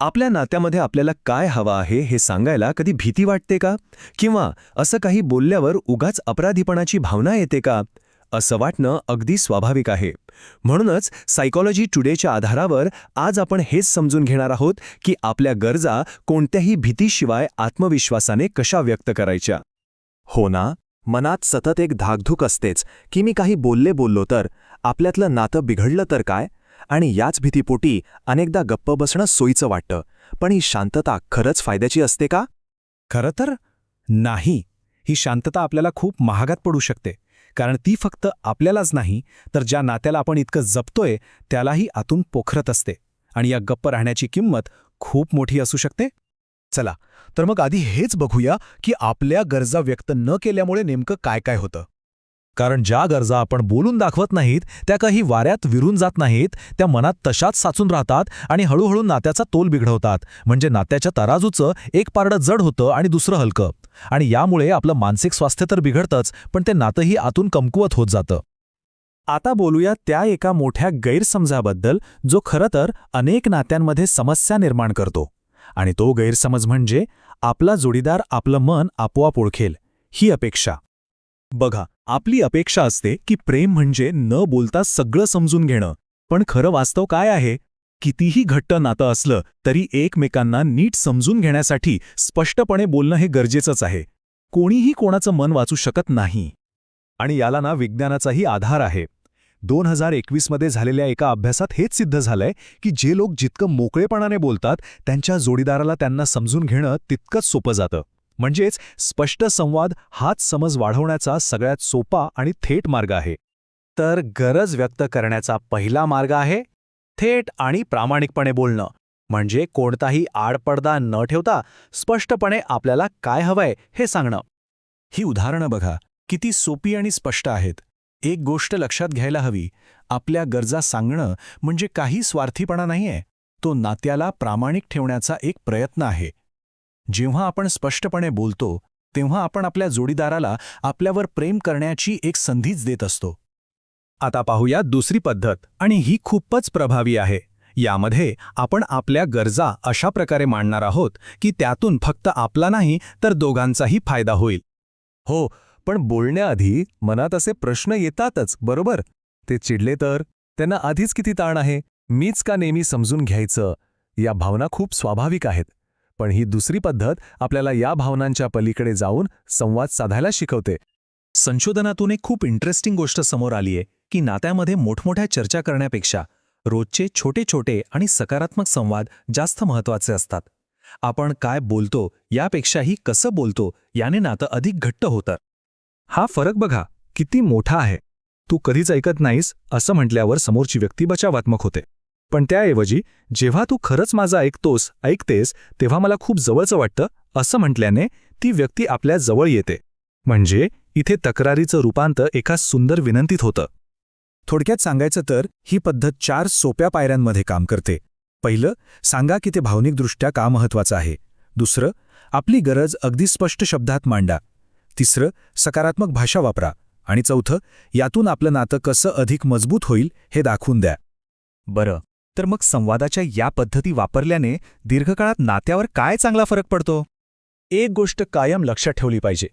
आपल्या नात्यामध्ये आपल्याला काय हवं आहे हे सांगायला कधी भीती वाटते का? किंवा असं काही बोलल्यावर उगाच अपराधीपणाची भावना येते का? असं वाटणं अगदी स्वाभाविक आहे. म्हणूनच सायकॉलॉजी टुडेच्या आधारावर आज आपण हेच समजून घेणार आहोत की आपल्या गरजा कोणत्याही भीतीशिवाय आत्मविश्वासाने कशा व्यक्त करायच्या. हो ना? मनात सतत एक धाकधूक असतेच. की मी काही बोलले बोललो तर? आपल्यातलं नातं बिघडलं तर काय? आणि याच भीतीपोटी अनेकदा गप्प बसणं सोयीचं वाटतं. पण ही शांतता खरंच फायद्याची असते का? खरं तर नाही. ही शांतता आपल्याला खूप महागात पडू शकते. कारण ती फक्त आपल्यालाच नाही तर ज्या नात्याला आपण इतकं जपतोय त्यालाही आतून पोखरत असते. आणि या गप्प राहण्याची किंमत खूप मोठी असू शकते. चला तर मग आधी हेच बघूया की आपल्या गरजा व्यक्त न केल्यामुळे नेमकं काय काय होतं. कारण ज्या गरजा आपण बोलून दाखवत नाहीत त्या काही वाऱ्यात विरून जात नाहीत त्या मनात तशाच साचून राहतात आणि हळूहळू नात्याचा तोल बिघडवतात. म्हणजे नात्याच्या तराजूचं एक पारडं जड होतं आणि दुसरं हलकं. आणि यामुळे आपलं मानसिक स्वास्थ्य तर बिघडतंच पण ते नातंही आतून कमकुवत होत जातं. आता बोलूया त्या एका मोठ्या गैरसमजाबद्दल जो खरं तर अनेक नात्यांमध्ये समस्या निर्माण करतो. आणि तो गैरसमज म्हणजे आपला जोडीदार आपलं मन आपोआप ओळखेल. ही अपेक्षा. बघा आपली अपेक्षा असते की प्रेम म्हणजे न बोलता सगळं समजून घेणं. पण खरं वास्तव काय आहे? कितीही घट्ट नातं असलं तरी एकमेकांना नीट समजून घेण्यासाठी स्पष्टपणे बोलणं हे गरजेचंच आहे. कोणीही कोणाचं मन वाचू शकत नाही. आणि याला ना विज्ञानाचाही आधार आहे. दोन हजार एकवीसमध्ये झालेल्या एका अभ्यासात हेच सिद्ध झालंय की जे लोक जितकं मोकळेपणाने बोलतात त्यांच्या जोडीदाराला त्यांना समजून घेणं तितकंच सोपं जातं. म्हणजेच स्पष्ट संवाद हाच समज वाढवण्याचा सगळ्यात सोपा आणि थेट मार्ग आहे. तर गरज व्यक्त करण्याचा पहिला मार्ग आहे थेट आणि प्रामाणिकपणे बोलणं. म्हणजे कोणताही आडपडदा न ठेवता स्पष्टपणे आपल्याला काय हवंय हे सांगणं. ही उदाहरणं बघा. किती सोपी आणि स्पष्ट आहेत. एक गोष्ट लक्षात घ्यायला हवी. आपल्या गरजा सांगणं म्हणजे काही स्वार्थीपणा नाहीये. तो नात्याला प्रामाणिक ठेवण्याचा एक प्रयत्न आहे. जेव्हा आपण स्पष्टपणे बोलतो तेव्हा आपण आपल्या जोडीदाराला आपल्यावर प्रेम करण्याची एक संधीच देत असतो. आता पाहूया दुसरी पद्धत आणि ही खूपच प्रभावी आहे. यामध्ये आपण आपल्या गरजा अशा प्रकारे मांडणार आहोत की त्यातून फक्त आपला नाही तर दोघांचाही फायदा होईल. हो पण बोलण्याआधी मनात असे प्रश्न येतातच बरोबर? ते चिडले तर? त्यांना आधीच किती ताण आहे? मीच का नेहमी समजून घ्यायचं? या भावना खूप स्वाभाविक आहेत. पण ही दुसरी पद्धत आपल्याला या भावनांच्या पलीकडे जाऊन संवाद साधायला शिकवते. संशोधनातून एक खूप इंटरेस्टिंग गोष्ट समोर आलीये की नात्यामध्ये मोठमोठ्या चर्चा करण्यापेक्षा रोजचे छोटे छोटे आणि सकारात्मक संवाद जास्त महत्त्वाचे असतात. आपण काय बोलतो यापेक्षाही कसं बोलतो याने नातं अधिक घट्ट होतं. हा फरक बघा किती मोठा आहे. तू कधीच ऐकत नाहीस असं म्हटल्यावर समोरची व्यक्ती बचावात्मक होते. पण त्याऐवजी जेव्हा तू खरंच माझं ऐकतोस ऐकतेस तेव्हा मला खूप जवळचं वाटतं असं म्हटल्याने ती व्यक्ती आपल्या जवळ येते. म्हणजे इथे तक्रारीचं रूपांतर एका सुंदर विनंतीत होतं. थोडक्यात सांगायचं तर ही पद्धत चार सोप्या पायऱ्यांमध्ये काम करते. पहिलं सांगा की ते भावनिकदृष्ट्या का महत्वाचं आहे. दुसरं आपली गरज अगदी स्पष्ट शब्दात मांडा. तिसरं सकारात्मक भाषा वापरा. आणि चौथं यातून आपलं नातं कसं अधिक मजबूत होईल हे दाखवून द्या. बरं. तर मग संवादाच्या या पद्धती वापरल्याने दीर्घकाळात नात्यावर काय चांगला फरक पडतो? एक गोष्ट कायम लक्षात ठेवली पाहिजे.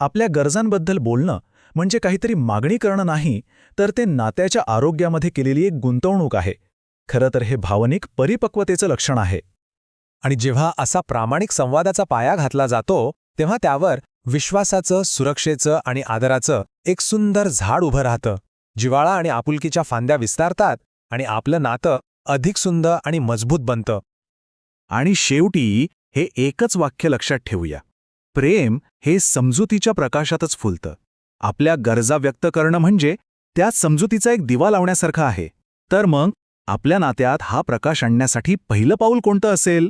आपल्या गरजांबद्दल बोलणं म्हणजे काहीतरी मागणी करणं नाही तर ते नात्याच्या आरोग्यामध्ये केलेली एक गुंतवणूक आहे. खरं तर हे भावनिक परिपक्वतेचं लक्षण आहे. आणि जेव्हा असा प्रामाणिक संवादाचा पाया घातला जातो तेव्हा त्यावर विश्वासाचं सुरक्षेचं आणि आदराचं एक सुंदर झाड उभं राहतं. जिवाळा आणि आपुलकीच्या फांद्या विस्तारतात आणि आपलं नातं अधिक सुंदर आणि मजबूत बनतं. आणि शेवटी हे एकच वाक्य लक्षात ठेवूया. प्रेम हे समजुतीच्या प्रकाशातच फुलतं. आपल्या गरजा व्यक्त करणं म्हणजे त्या समजुतीचा एक दिवा लावण्यासारखा आहे. तर मग आपल्या नात्यात हा प्रकाश आणण्यासाठी पहिलं पाऊल कोणतं असेल?